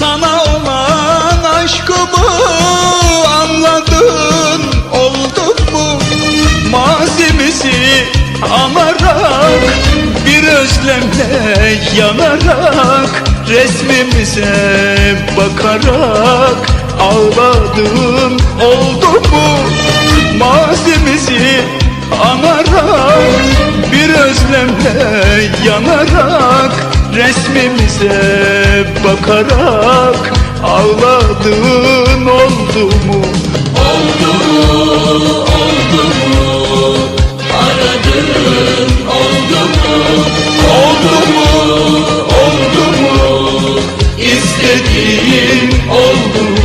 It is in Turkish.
Sana olan aşkımı anladın oldun mu? Mazimizi anarak bir özlemle yanarak Resmimize bakarak ağladın oldu mu? Mazimizi anarak bir özlemle yanarak resmimize bakarak ağladığın oldu mu? Oldu mu, oldu mu? Aradığın oldu mu? Oldu mu, oldu mu? İstediğin oldu mu?